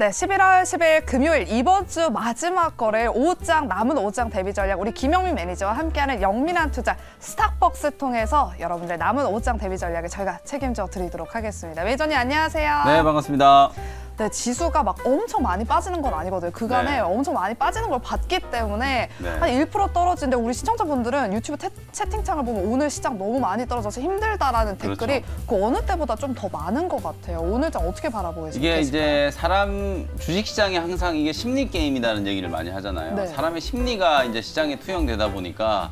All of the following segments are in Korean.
네, 11월 10일 금요일 이번 주 마지막 거래 5장 남은 5장 대비 전략 우리 김영민 매니저와 함께하는 영민한 투자 스탁벅스 통해서 여러분들 남은 5장 대비 전략을 저희가 책임져 드리도록 하겠습니다. 매니저님 안녕하세요. 네, 반갑습니다. 네, 지수가 막 엄청 많이 빠지는 건 아니거든요. 그간에 네. 엄청 많이 빠지는 걸 봤기 때문에 네. 한 1% 떨어지는데 우리 시청자분들은 유튜브 태- 채팅창을 보면 오늘 시장 너무 많이 떨어져서 힘들다라는 그렇죠. 댓글이 그 어느 때보다 좀 더 많은 것 같아요. 오늘 장 어떻게 계십니까? 이게 이제 사람 주식 시장이 항상 이게 심리 게임이라는 얘기를 많이 하잖아요. 네. 사람의 심리가 이제 시장에 투영되다 보니까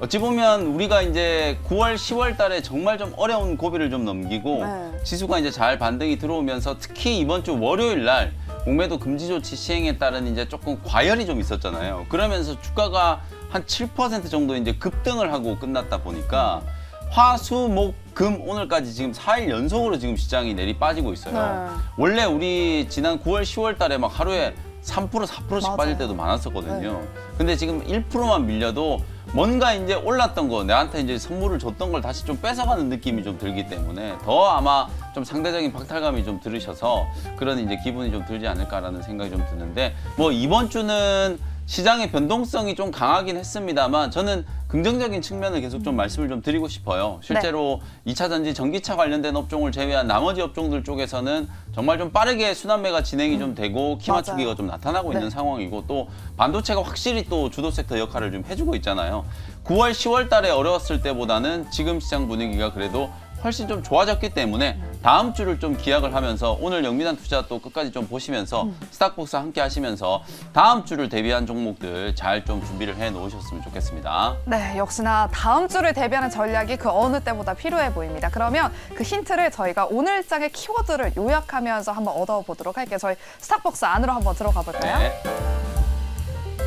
어찌 보면 우리가 이제 9월, 10월 달에 정말 좀 어려운 고비를 좀 넘기고 네. 지수가 이제 잘 반등이 들어오면서 특히 이번 주 월요일 날 공매도 금지 조치 시행에 따른 이제 조금 과열이 좀 있었잖아요. 그러면서 주가가 한 7% 정도 이제 급등을 하고 끝났다 보니까 화, 수, 목, 금 오늘까지 지금 4일 연속으로 지금 시장이 내리 빠지고 있어요. 네. 원래 우리 지난 9월, 10월 달에 막 하루에 3% 4%씩 맞아요. 네. 빠질 때도 많았었거든요. 근데 지금 1%만 밀려도 뭔가 이제 올랐던 거, 내한테 이제 선물을 줬던 걸 다시 좀 뺏어가는 느낌이 좀 들기 때문에 더 아마 좀 상대적인 박탈감이 좀 들으셔서 그런 이제 기분이 좀 들지 않을까라는 생각이 좀 드는데 뭐 이번 주는 시장의 변동성이 좀 강하긴 했습니다만 저는 긍정적인 측면을 계속 좀 말씀을 좀 드리고 싶어요. 실제로 이 2차 전지 전기차 관련된 업종을 제외한 나머지 업종들 쪽에서는 정말 좀 빠르게 순환매가 진행이 좀 되고 키. 맞추기가 좀 나타나고 네. 있는 상황이고 또 반도체가 확실히 또 주도 섹터 역할을 좀 해주고 있잖아요. 9월, 10월 달에 어려웠을 때보다는 지금 시장 분위기가 그래도 훨씬 좀 좋아졌기 때문에 다음 주를 좀 기약을 하면서 오늘 영민한 투자 또 끝까지 좀 보시면서 음. 스탁복스 함께 하시면서 다음 주를 대비한 종목들 잘 좀 준비를 해 놓으셨으면 좋겠습니다. 네, 역시나 다음 주를 대비하는 전략이 그 어느 때보다 필요해 보입니다. 그러면 그 힌트를 저희가 오늘 장의 키워드를 요약하면서 한번 얻어보도록 할게요. 저희 스탁벅스 안으로 한번 들어가 볼까요? 네.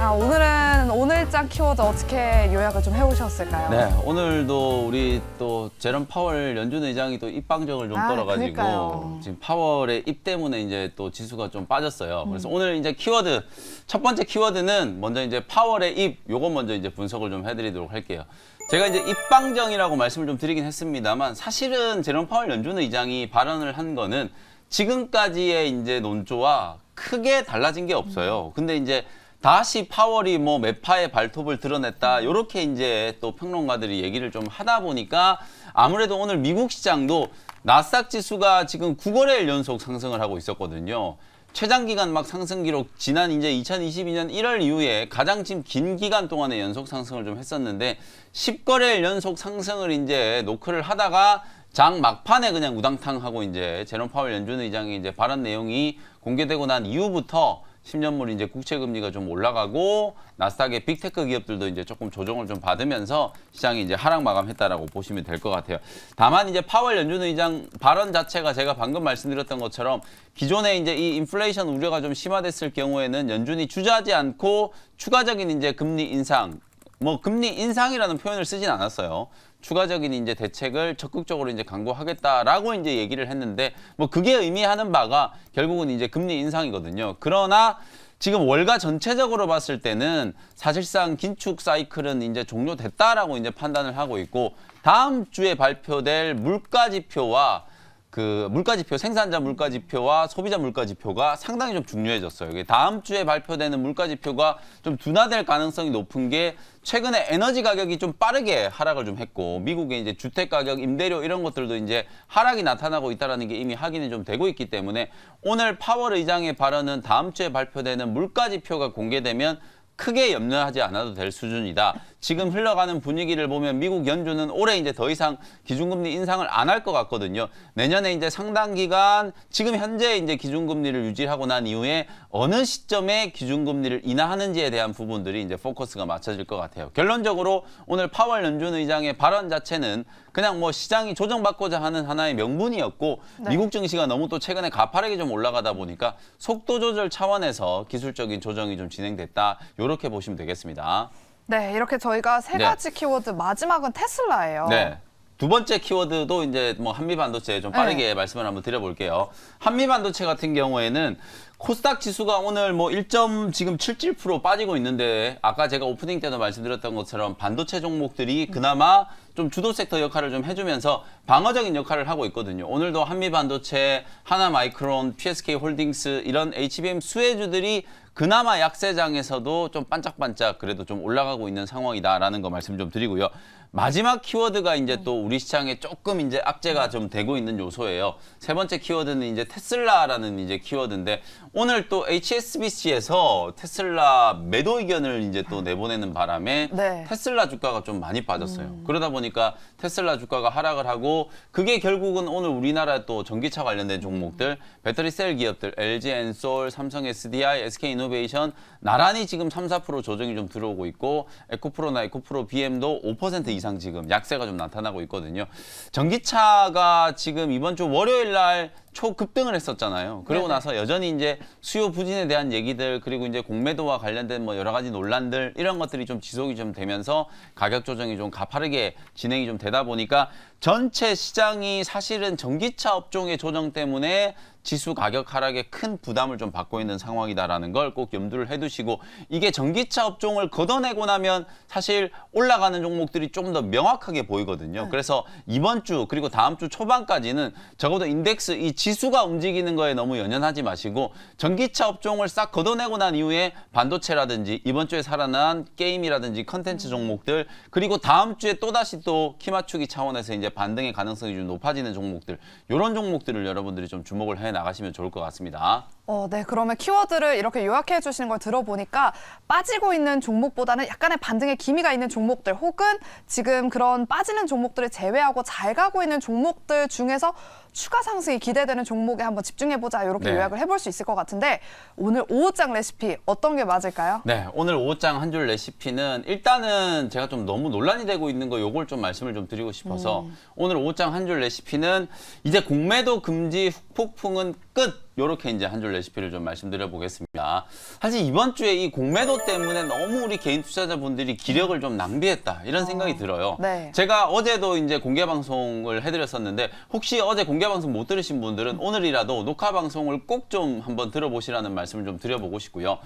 아, 오늘은 오늘 장 키워드 어떻게 요약을 좀 해오셨을까요? 네, 오늘도 우리 또 제롬 파월 연준 의장이 또 입방정을 좀 아, 떨어가지고 그러니까요. 지금 파월의 입 때문에 이제 또 지수가 좀 빠졌어요. 그래서 음. 오늘 이제 키워드 첫 번째 키워드는 먼저 이제 파월의 입 요거 먼저 이제 분석을 좀 해드리도록 할게요. 제가 이제 입방정이라고 말씀을 좀 드리긴 했습니다만 사실은 제롬 파월 연준 의장이 발언을 한 거는 지금까지의 이제 논조와 크게 달라진 게 없어요. 근데 이제 다시 파월이 뭐 매파의 발톱을 드러냈다. 요렇게 이제 또 평론가들이 얘기를 좀 하다 보니까 아무래도 오늘 미국 시장도 나스닥 지수가 지금 9거래일 연속 상승을 하고 있었거든요. 최장 기간 막 상승 기록 지난 이제 2022년 1월 이후에 가장 지금 긴 기간 동안의 연속 상승을 좀 했었는데 10거래일 연속 상승을 이제 노크를 하다가 장 막판에 그냥 우당탕 하고 이제 제롬 파월 연준 의장이 이제 발언 내용이 공개되고 난 이후부터 10년물 이제 국채 금리가 좀 올라가고 나스닥의 빅테크 기업들도 이제 조금 조정을 좀 받으면서 시장이 이제 하락 마감했다라고 보시면 될 것 같아요. 다만 이제 파월 연준 의장 발언 자체가 제가 방금 말씀드렸던 것처럼 기존에 이제 이 인플레이션 우려가 좀 심화됐을 경우에는 연준이 주저하지 않고 추가적인 이제 금리 인상 뭐 금리 인상이라는 표현을 쓰진 않았어요. 추가적인 이제 대책을 적극적으로 이제 강구하겠다라고 이제 얘기를 했는데 뭐 그게 의미하는 바가 결국은 이제 금리 인상이거든요. 그러나 지금 월가 전체적으로 봤을 때는 사실상 긴축 사이클은 이제 종료됐다라고 이제 판단을 하고 있고 다음 주에 발표될 물가 지표와 그 물가지표 생산자 물가지표와 소비자 물가지표가 상당히 좀 중요해졌어요. 다음 주에 발표되는 물가지표가 좀 둔화될 가능성이 높은 게 최근에 에너지 가격이 좀 빠르게 하락을 좀 했고 미국의 이제 주택 가격, 임대료 이런 것들도 이제 하락이 나타나고 있다라는 게 이미 확인이 좀 되고 있기 때문에 오늘 파월 의장의 발언은 다음 주에 발표되는 물가지표가 공개되면 크게 염려하지 않아도 될 수준이다. 지금 흘러가는 분위기를 보면 미국 연준은 올해 이제 더 이상 기준금리 인상을 안 할 것 같거든요. 내년에 이제 상당 기간 지금 현재 이제 기준금리를 유지하고 난 이후에 어느 시점에 기준금리를 인하하는지에 대한 부분들이 이제 포커스가 맞춰질 것 같아요. 결론적으로 오늘 파월 연준 의장의 발언 자체는 그냥 뭐 시장이 조정받고자 하는 하나의 명분이었고 네. 미국 증시가 너무 또 최근에 가파르게 좀 올라가다 보니까 속도 조절 차원에서 기술적인 조정이 좀 진행됐다. 이렇게 보시면 되겠습니다. 네, 이렇게 저희가 세 네. 가지 키워드 마지막은 테슬라예요. 네. 두 번째 키워드도 이제 뭐 한미 반도체 좀 빠르게 말씀을 한번 드려볼게요. 한미 반도체 같은 경우에는 코스닥 지수가 오늘 뭐 1점 지금 77% 빠지고 있는데 아까 제가 오프닝 때도 말씀드렸던 것처럼 반도체 종목들이 그나마 좀 주도 섹터 역할을 좀 해주면서 방어적인 역할을 하고 있거든요. 오늘도 한미 반도체, 하나 마이크론, PSK 홀딩스 이런 HBM 수혜주들이 그나마 약세장에서도 좀 반짝반짝 그래도 좀 올라가고 있는 상황이다라는 거 말씀 좀 드리고요. 마지막 키워드가 이제 또 우리 시장에 조금 이제 악재가 좀 되고 있는 요소예요. 세 번째 키워드는 이제 테슬라라는 이제 키워드인데 오늘 또 HSBC에서 테슬라 매도 의견을 이제 또 내보내는 바람에 네. 테슬라 주가가 좀 많이 빠졌어요. 그러다 보니까 테슬라 주가가 하락을 하고 그게 결국은 오늘 우리나라 또 전기차 관련된 종목들, 배터리 셀 기업들, LG 엔솔, 삼성 SDI, SK 이노베이션 나란히 지금 3, 4% 조정이 좀 들어오고 있고 에코프로나 에코프로 BM도 5% 이상 지금 약세가 좀 나타나고 있거든요. 전기차가 지금 이번 주 월요일 날 초급등을 했었잖아요. 그러고 네네. 나서 여전히 이제 수요 부진에 대한 얘기들 그리고 이제 공매도와 관련된 뭐 여러 가지 논란들 이런 것들이 좀 지속이 좀 되면서 가격 조정이 좀 가파르게 진행이 좀 되다 보니까 전체 시장이 사실은 전기차 업종의 조정 때문에 지수 가격 하락에 큰 부담을 좀 받고 있는 상황이다라는 걸 꼭 염두를 해두시고 이게 전기차 업종을 걷어내고 나면 사실 올라가는 종목들이 좀 더 명확하게 보이거든요. 그래서 이번 주 그리고 다음 주 초반까지는 적어도 인덱스 이 지수가 움직이는 거에 너무 연연하지 마시고 전기차 업종을 싹 걷어내고 난 이후에 반도체라든지 이번 주에 살아난 게임이라든지 컨텐츠 종목들 그리고 다음 주에 또다시 또키 맞추기 차원에서 이제 반등의 가능성이 좀 높아지는 종목들 이런 종목들을 여러분들이 좀 주목을 해 나가시면 좋을 것 같습니다. 어, 네. 그러면 키워드를 이렇게 요약해 주시는 걸 들어보니까 빠지고 있는 종목보다는 약간의 반등의 기미가 있는 종목들 혹은 지금 그런 빠지는 종목들을 제외하고 잘 가고 있는 종목들 중에서 추가 상승이 기대되는 종목에 한번 집중해 보자 이렇게 네. 요약을 해볼 수 있을 것 같은데 오늘 오후장 레시피 어떤 게 맞을까요? 네, 오늘 오장 한 줄 레시피는 일단은 제가 좀 너무 논란이 되고 있는 거 요걸 좀 말씀을 좀 드리고 싶어서 오늘 오장 한 줄 레시피는 이제 공매도 금지 후 폭풍은 끝. 요렇게 이제 한 줄 레시피를 좀 말씀드려 보겠습니다. 사실 이번 주에 이 공매도 때문에 너무 우리 개인 투자자분들이 기력을 좀 낭비했다. 이런 생각이 들어요. 네. 제가 어제도 이제 공개 방송을 해드렸었는데 혹시 어제 공개 방송 못 들으신 분들은 오늘이라도 녹화 방송을 꼭 좀 한번 들어보시라는 말씀을 좀 드려보고 싶고요.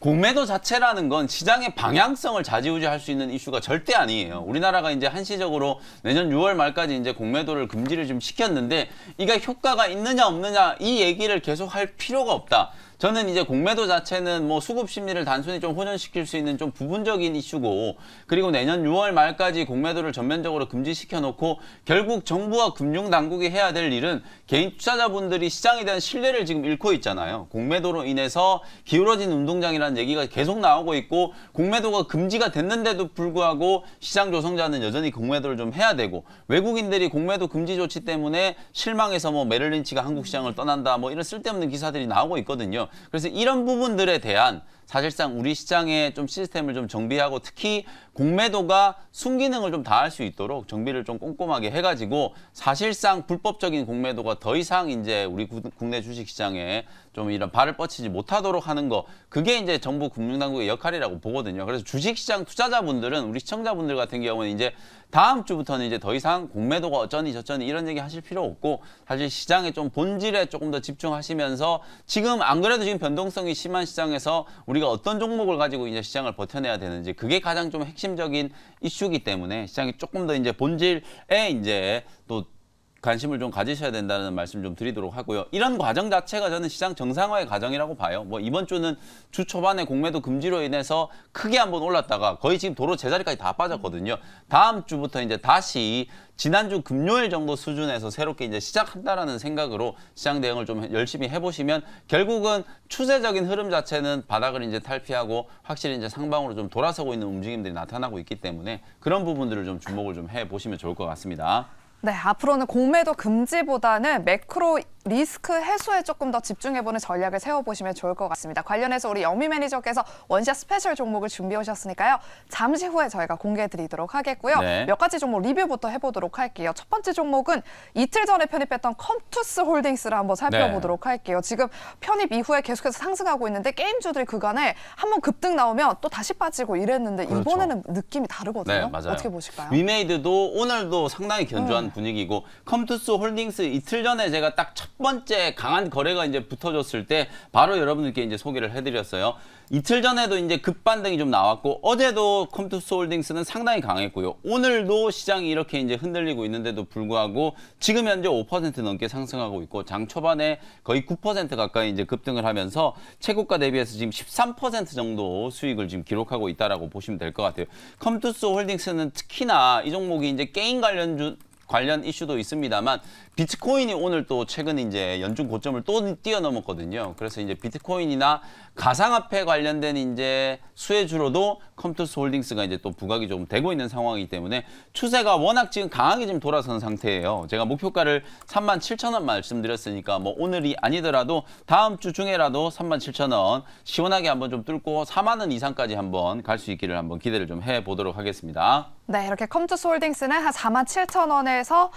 공매도 자체라는 건 시장의 방향성을 좌지우지할 수 있는 이슈가 절대 아니에요. 우리나라가 이제 한시적으로 내년 6월 말까지 이제 공매도를 금지를 좀 시켰는데 이가 효과가 있느냐 없느냐 이 얘기를 계속 할 필요가 없다. 저는 이제 공매도 자체는 뭐 수급 심리를 단순히 좀 호전시킬 수 있는 좀 부분적인 이슈고 그리고 내년 6월 말까지 공매도를 전면적으로 금지시켜 놓고 결국 정부와 금융 당국이 해야 될 일은 개인 투자자분들이 시장에 대한 신뢰를 지금 잃고 있잖아요. 공매도로 인해서 기울어진 운동장이라는 얘기가 계속 나오고 있고 공매도가 금지가 됐는데도 불구하고 시장 조성자는 여전히 공매도를 좀 해야 되고 외국인들이 공매도 금지 조치 때문에 실망해서 뭐 메릴린치가 한국 시장을 떠난다 뭐 이런 쓸데없는 기사들이 나오고 있거든요. 그래서 이런 부분들에 대한 사실상 우리 시장의 좀 시스템을 좀 정비하고 특히 공매도가 순기능을 좀 다할 수 있도록 정비를 좀 꼼꼼하게 해가지고 사실상 불법적인 공매도가 더 이상 이제 우리 구- 국내 주식 시장에 좀 이런 발을 뻗치지 못하도록 하는 거 그게 이제 정부 금융당국의 역할이라고 보거든요. 그래서 주식시장 투자자분들은 우리 시청자분들 같은 경우는 이제 다음 주부터는 이제 더 이상 공매도가 어쩌니 저쩌니 이런 얘기 하실 필요 없고 사실 시장의 좀 본질에 조금 더 집중하시면서 지금 안 그래도 지금 변동성이 심한 시장에서 우리 가 어떤 종목을 가지고 이제 시장을 버텨내야 되는지 그게 가장 좀 핵심적인 이슈이기 때문에 시장이 조금 더 이제 본질에 이제 또 관심을 좀 가지셔야 된다는 말씀 좀 드리도록 하고요. 이런 과정 자체가 저는 시장 정상화의 과정이라고 봐요. 뭐 이번 주는 주 초반에 공매도 금지로 인해서 크게 한번 올랐다가 거의 지금 도로 제자리까지 다 빠졌거든요. 다음 주부터 이제 다시 지난주 금요일 정도 수준에서 새롭게 이제 시작한다라는 생각으로 시장 대응을 좀 열심히 해보시면 결국은 추세적인 흐름 자체는 바닥을 이제 탈피하고 확실히 이제 상방으로 좀 돌아서고 있는 움직임들이 나타나고 있기 때문에 그런 부분들을 좀 주목을 좀 해보시면 좋을 것 같습니다. 네, 앞으로는 공매도 금지보다는 매크로 리스크 해소에 조금 더 집중해보는 전략을 세워보시면 좋을 것 같습니다. 관련해서 우리 영미 매니저께서 원샷 스페셜 종목을 준비해 오셨으니까요. 잠시 후에 저희가 공개해드리도록 하겠고요. 네. 몇 가지 종목 리뷰부터 해보도록 할게요. 첫 번째 종목은 이틀 전에 편입했던 컴투스 홀딩스를 한번 살펴보도록 할게요. 지금 편입 이후에 계속해서 상승하고 있는데 게임주들이 그간에 한번 급등 나오면 또 다시 빠지고 이랬는데 그렇죠. 이번에는 느낌이 다르거든요. 네, 맞아요. 어떻게 보실까요? 위메이드도 오늘도 상당히 견조한 음. 분위기고 컴투스 홀딩스 이틀 전에 제가 딱첫 번째 강한 거래가 이제 붙어졌을 때 바로 여러분들께 이제 소개를 해드렸어요. 이틀 전에도 이제 급반등이 좀 나왔고 어제도 컴투스 홀딩스는 상당히 강했고요. 오늘도 시장이 이렇게 이제 흔들리고 있는데도 불구하고 지금 현재 5% 넘게 상승하고 있고 장 초반에 거의 9% 가까이 이제 급등을 하면서 최고가 대비해서 지금 13% 정도 수익을 지금 기록하고 있다라고 보시면 될 것 같아요. 컴투스 홀딩스는 특히나 이 종목이 이제 게임 관련 주 관련 이슈도 있습니다만 비트코인이 오늘 또 최근 이제 연중 고점을 또 뛰어넘었거든요. 그래서 이제 비트코인이나 가상화폐 관련된 이제 수혜주로도 컴투스 홀딩스가 이제 또 부각이 좀 되고 있는 상황이기 때문에 추세가 워낙 지금 강하게 지금 돌아선 상태예요. 제가 목표가를 3만 7천 원 말씀드렸으니까 뭐 오늘이 아니더라도 다음 주 중에라도 3만 7천 원 시원하게 한번 좀 뚫고 4만 원 이상까지 한번 갈 수 있기를 한번 기대를 좀 해 보도록 하겠습니다. 네, 이렇게 컴투스 홀딩스는 한 4만 7천 원에서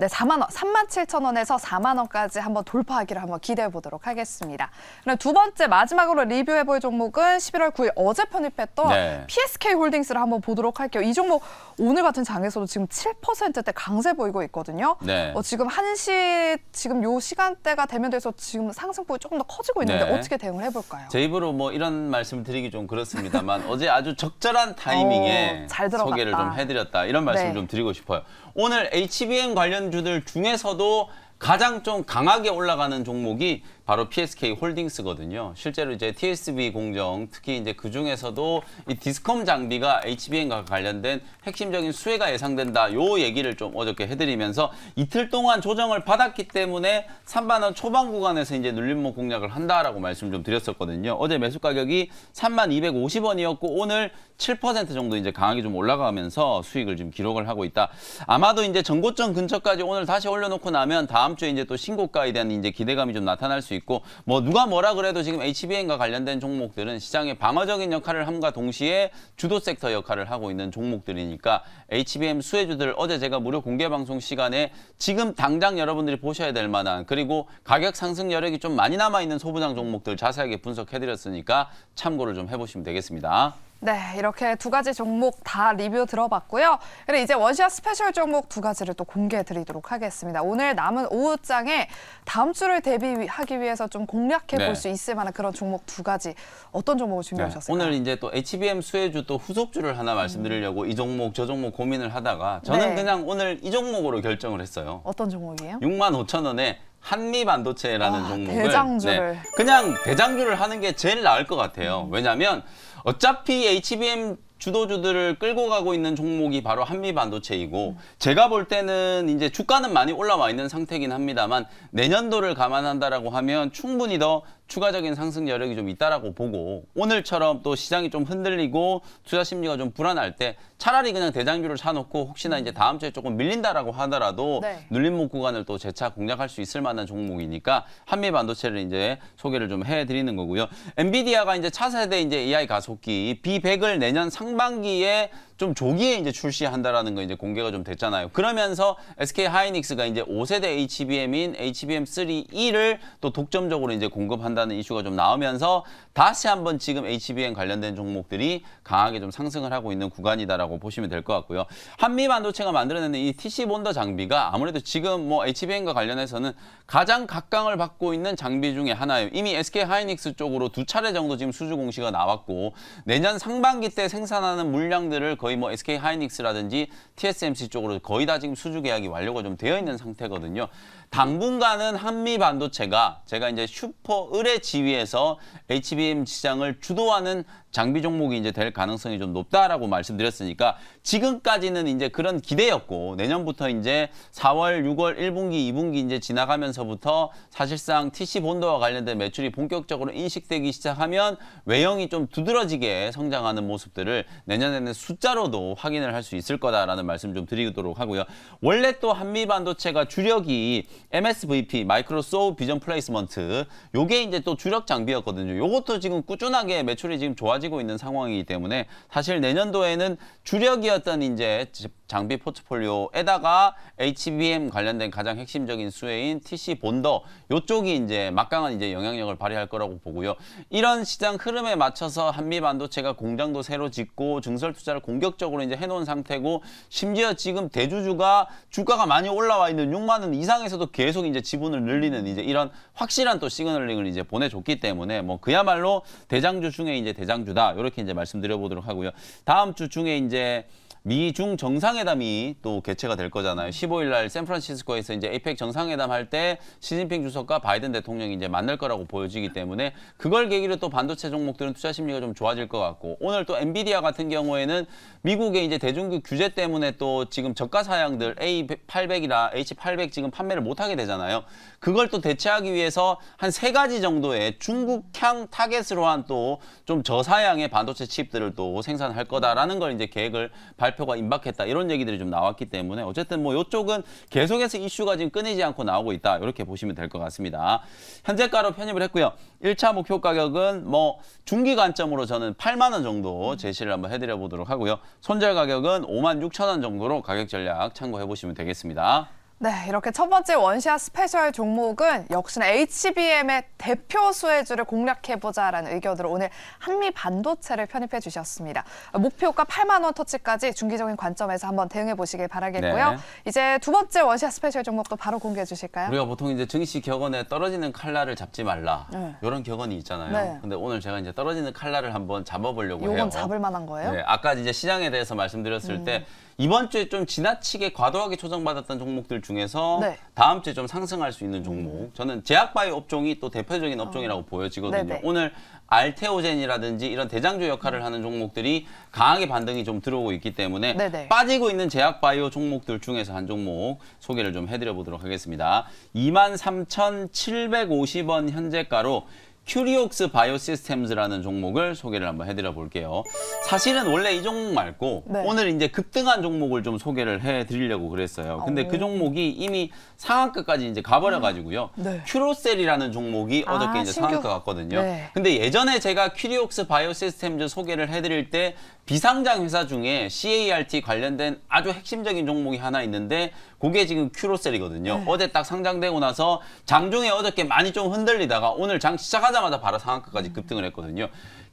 네, 4만 원, 3만 7천 원에서 4만 원까지 한번 돌파하기를 한번 기대해 보도록 하겠습니다. 그럼 두 번째 마지막으로 리뷰해 볼 종목은 11월 9일 어제 편입했던 네. PSK 홀딩스를 한번 보도록 할게요. 이 종목 오늘 같은 장에서도 지금 7%대 강세 보이고 있거든요. 네. 어, 지금 1시 지금 요 시간대가 되면 돼서 지금 상승폭이 조금 더 커지고 있는데 네. 어떻게 대응을 해 볼까요? 제 입으로 뭐 이런 말씀을 드리기 좀 그렇습니다만 어제 아주 적절한 타이밍에 어. 소개를 좀 해 드렸다 이런 말씀을 네. 좀 드리고 싶어요. 오늘 HBM 관련 주들 중에서도 가장 좀 강하게 올라가는 종목이 바로 PSK 홀딩스거든요. 실제로 이제 TSB 공정 특히 이제 그 중에서도 이 디스컴 장비가 HBM과 관련된 핵심적인 수혜가 예상된다. 요 얘기를 좀 어저께 해드리면서 이틀 동안 조정을 받았기 때문에 3만 원 초반 구간에서 이제 눌림목 공략을 한다라고 말씀 좀 드렸었거든요. 어제 매수 가격이 3만 250원이었고 오늘 7% 정도 이제 강하게 좀 올라가면서 수익을 지금 기록을 하고 있다. 아마도 이제 전고점 근처까지 오늘 다시 올려놓고 나면 다음 주에 이제 또 신고가에 대한 이제 기대감이 좀 나타날 수 있고 뭐 누가 뭐라 그래도 지금 HBM과 관련된 종목들은 시장의 방어적인 역할을 함과 동시에 주도 섹터 역할을 하고 있는 종목들이니까 HBM 수혜주들 어제 제가 무료 공개 방송 시간에 지금 당장 여러분들이 보셔야 될 만한 그리고 가격 상승 여력이 좀 많이 남아 있는 소부장 종목들 자세하게 분석해 드렸으니까 참고를 좀 해보시면 되겠습니다. 네, 이렇게 두 가지 종목 다 리뷰 들어봤고요. 그리고 이제 원시아 스페셜 종목 두 가지를 또 공개해 드리도록 하겠습니다. 오늘 남은 오후장에 다음 주를 대비하기 위해서 좀 공략해 볼 네. 수 있을 만한 그런 종목 두 가지 어떤 종목을 준비해 오셨을까요? 오늘 이제 또 HBM 수혜주 또 후속주를 하나 말씀드리려고 이 종목 저 종목 고민을 하다가 저는 네. 그냥 오늘 이 종목으로 결정을 했어요. 어떤 종목이에요? 6만 5천 원에 한미 반도체라는 아, 종목을 대장주를. 네, 그냥 대장주를 하는 게 제일 나을 것 같아요. 왜냐하면 어차피 HBM 주도주들을 끌고 가고 있는 종목이 바로 한미 반도체이고 제가 볼 때는 이제 주가는 많이 올라와 있는 상태긴 합니다만 내년도를 감안한다라고 하면 충분히 더 추가적인 상승 여력이 좀 있다라고 보고 오늘처럼 또 시장이 좀 흔들리고 투자 심리가 좀 불안할 때 차라리 그냥 대장주를 사놓고 혹시나 이제 다음 주에 조금 밀린다라고 하더라도 네. 눌림목 구간을 또 재차 공략할 수 있을 만한 종목이니까 한미 반도체를 이제 소개를 좀 해드리는 거고요. 엔비디아가 이제 차세대 이제 AI 가속기 B100을 내년 상반기에 좀 조기에 이제 출시한다라는 거 이제 공개가 좀 됐잖아요. 그러면서 SK 하이닉스가 이제 5세대 HBM인 HBM3E를 또 독점적으로 이제 공급한다는 이슈가 좀 나오면서 다시 한번 지금 HBM 관련된 종목들이 강하게 좀 상승을 하고 있는 구간이다라고 보시면 될 것 같고요. 한미 반도체가 만들어내는 이 TC 본더 장비가 아무래도 지금 뭐 HBM과 관련해서는 가장 각광을 받고 있는 장비 중에 하나예요. 이미 SK 하이닉스 쪽으로 두 차례 정도 지금 수주 공시가 나왔고 내년 상반기 때 생산하는 물량들을 거의 뭐 SK 하이닉스라든지 TSMC 쪽으로 거의 다 지금 수주 계약이 완료가 좀 되어 있는 상태거든요. 당분간은 한미 반도체가 제가 이제 슈퍼 을의 지위에서 HBM 시장을 주도하는 장비 종목이 이제 될 가능성이 좀 높다라고 말씀드렸으니까 지금까지는 이제 그런 기대였고 내년부터 이제 4월, 6월, 1분기, 2분기 이제 지나가면서부터 사실상 TC 본도와 관련된 매출이 본격적으로 인식되기 시작하면 외형이 좀 두드러지게 성장하는 모습들을 내년에는 숫자로도 확인을 할 수 있을 거다라는 말씀 좀 드리도록 하고요. 원래 또 한미 반도체가 주력이 MSVP 마이크로소프트 비전 플레이스먼트 요게 이제 또 주력 장비였거든요. 요것도 지금 꾸준하게 매출이 지금 좋아 지고 있는 상황이기 때문에 사실 내년도에는 주력이었던 이제 제- 장비 포트폴리오에다가 HBM 관련된 가장 핵심적인 수혜인 TC 본더 요쪽이 이제 막강한 이제 영향력을 발휘할 거라고 보고요. 이런 시장 흐름에 맞춰서 한미 반도체가 공장도 새로 짓고 증설 투자를 공격적으로 이제 해놓은 상태고 심지어 지금 대주주가 주가가 많이 올라와 있는 6만 원 이상에서도 계속 이제 지분을 늘리는 이제 이런 확실한 또 시그널링을 이제 보내줬기 때문에 뭐 그야말로 대장주 중에 이제 대장주다 이렇게 이제 말씀드려보도록 하고요. 다음 주 중에 이제 미중 정상회담이 또 개최가 될 거잖아요. 15일 날 샌프란시스코에서 이제 에이펙 정상회담 할 때 시진핑 주석과 바이든 대통령이 이제 만날 거라고 보여지기 때문에 그걸 계기로 또 반도체 종목들은 투자 심리가 좀 좋아질 것 같고 오늘 또 엔비디아 같은 경우에는 미국의 이제 대중국 규제 때문에 또 지금 저가 사양들 A800이나 H800 지금 판매를 못 하게 되잖아요. 그걸 또 대체하기 위해서 한 세 가지 정도의 중국향 타겟으로 한 또 좀 저사양의 반도체 칩들을 또 생산할 거다라는 걸 이제 계획을 발표가 임박했다 이런 얘기들이 좀 나왔기 때문에 어쨌든 뭐 이쪽은 계속해서 이슈가 지금 끊이지 않고 나오고 있다 이렇게 보시면 될 것 같습니다. 현재가로 편입을 했고요. 1차 목표 가격은 뭐 중기 관점으로 저는 8만 원 정도 제시를 한번 해드려 보도록 하고요. 손절 가격은 5만 6천 원 정도로 가격 전략 참고해 보시면 되겠습니다. 네, 이렇게 첫 번째 원샷 스페셜 종목은 역시나 HBM의 대표 수혜주를 공략해보자라는 의견으로 오늘 한미 반도체를 편입해 주셨습니다. 목표가 8만 원 터치까지 중기적인 관점에서 한번 대응해 보시길 바라겠고요. 네. 이제 두 번째 원샷 스페셜 종목도 바로 공개해 주실까요? 우리가 보통 이제 증시 격언에 떨어지는 칼날을 잡지 말라 네. 이런 격언이 있잖아요. 네. 근데 오늘 제가 이제 떨어지는 칼날을 한번 잡아보려고 해요. 요건 잡을 만한 거예요? 네, 아까 이제 시장에 대해서 말씀드렸을 때 이번 주에 좀 지나치게 과도하게 조정받았던 종목들 중 에서 네. 다음 주에 좀 상승할 수 있는 종목. 저는 제약바이오 업종이 또 대표적인 업종이라고 보여지거든요. 네네. 오늘 알테오젠이라든지 이런 대장주 역할을 하는 종목들이 강하게 반등이 좀 들어오고 있기 때문에 네네. 빠지고 있는 제약바이오 종목들 중에서 한 종목 소개를 좀 해드려 보도록 하겠습니다. 23,750원 현재가로 큐리옥스 바이오시스템즈라는 종목을 소개를 한번 해드려 볼게요. 사실은 원래 이 종목 말고 네. 오늘 이제 급등한 종목을 좀 소개를 해드리려고 그랬어요. 근데 오. 그 종목이 이미 상한가까지 이제 가버려가지고요. 네. 큐로셀이라는 종목이 아, 어저께 이제 신규- 상한가 갔거든요. 네. 근데 예전에 제가 큐리옥스 바이오시스템즈 소개를 해드릴 때 비상장 회사 중에 CART 관련된 아주 핵심적인 종목이 하나 있는데 그게 지금 큐로셀이거든요. 네. 어제 딱 상장되고 나서 장중에 어저께 많이 좀 흔들리다가 오늘 장 시작하자 마자 바로 상한가까지 급등을 했거든요.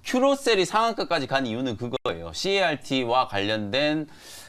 큐로셀이 상한가까지 간 이유는 그거예요. CART와 관련된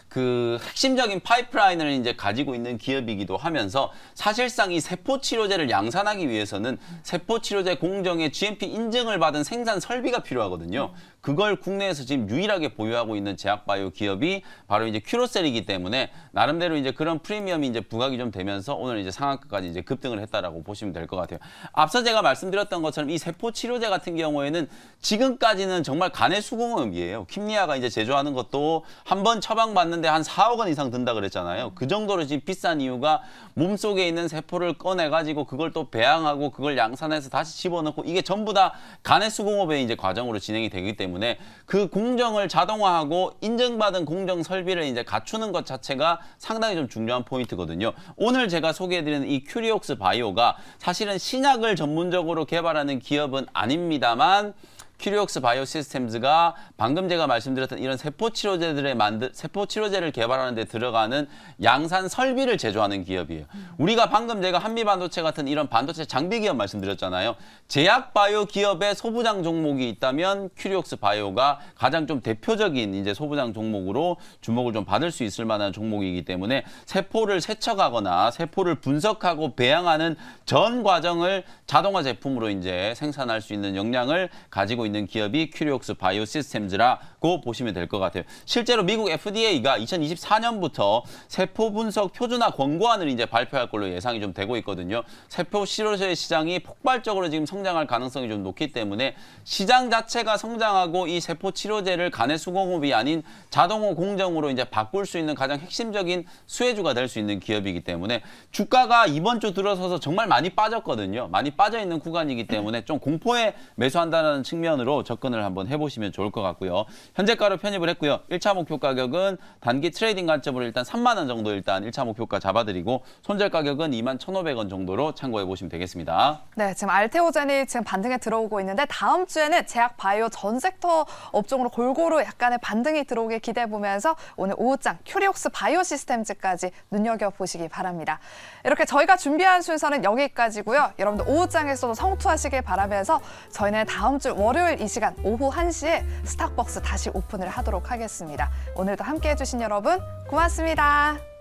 그 핵심적인 파이프라인을 이제 가지고 있는 기업이기도 하면서 사실상 이 세포 치료제를 양산하기 위해서는 세포 치료제 공정의 GMP 인증을 받은 생산 설비가 필요하거든요. 그걸 국내에서 지금 유일하게 보유하고 있는 제약바이오 기업이 바로 이제 큐로셀이기 때문에 나름대로 이제 그런 프리미엄이 이제 부각이 좀 되면서 오늘 이제 상한가까지 이제 급등을 했다라고 보시면 될 것 같아요. 앞서 제가 말씀드렸던 것처럼 이 세포 치료제 같은 경우에는 지금까지는 정말 간의 수공업이에요. 킴리아가 이제 제조하는 것도 한 번 처방받는 데 한 4억 원 이상 든다 그랬잖아요. 그 정도로 지금 비싼 이유가 몸속에 있는 세포를 꺼내 가지고 그걸 또 배양하고 그걸 양산해서 다시 집어넣고 이게 전부 다 간의 수공업의 이제 과정으로 진행이 되기 때문에 그 공정을 자동화하고 인증받은 공정 설비를 이제 갖추는 것 자체가 상당히 좀 중요한 포인트거든요. 오늘 제가 소개해드리는 이 큐리옥스 바이오가 사실은 신약을 전문적으로 개발하는 기업은 아닙니다만 큐리옥스 바이오 시스템즈가 방금 제가 말씀드렸던 이런 세포 치료제들의 만드 세포 치료제를 개발하는 데 들어가는 양산 설비를 제조하는 기업이에요. 우리가 방금 제가 한미 반도체 같은 이런 반도체 장비 기업 말씀드렸잖아요. 제약 바이오 기업의 소부장 종목이 있다면 큐리옥스 바이오가 가장 좀 대표적인 이제 소부장 종목으로 주목을 좀 받을 수 있을 만한 종목이기 때문에 세포를 세척하거나 세포를 분석하고 배양하는 전 과정을 자동화 제품으로 이제 생산할 수 있는 역량을 가지고 있는 기업이 큐리옥스 바이오 시스템즈라고 보시면 될 것 같아요. 실제로 미국 FDA가 2024년부터 세포 분석 표준화 권고안을 이제 발표할 걸로 예상이 좀 되고 있거든요. 세포 치료제 시장이 폭발적으로 지금 성장할 가능성이 좀 높기 때문에 시장 자체가 성장하고 이 세포 치료제를 간의 수공업이 아닌 자동화 공정으로 이제 바꿀 수 있는 가장 핵심적인 수혜주가 될 수 있는 기업이기 때문에 주가가 이번 주 들어서서 정말 많이 빠졌거든요. 많이 빠져 있는 구간이기 때문에 좀 공포에 매수한다는 측면 으로 시선으로 접근을 한번 해보시면 좋을 것 같고요. 현재가로 편입을 했고요. 1차 목표 가격은 단기 트레이딩 관점으로 일단 3만 원 정도 일단 1차 목표가 잡아드리고 손절 가격은 2만 1,500원 정도로 참고해 보시면 되겠습니다. 네, 지금 알테오젠이 지금 반등에 들어오고 있는데 다음 주에는 제약 바이오 전 섹터 업종으로 골고루 약간의 반등이 들어오길 기대해 보면서 오늘 오후장 큐리옥스 바이오 시스템즈까지 눈여겨 보시기 바랍니다. 이렇게 저희가 준비한 순서는 여기까지고요. 여러분들 오후장에서도 성투하시길 바라면서 저희는 다음 주 월요일 이 시간 오후 1시에 스탁벅스 다시 오픈을 하도록 하겠습니다. 오늘도 함께 해주신 여러분 고맙습니다.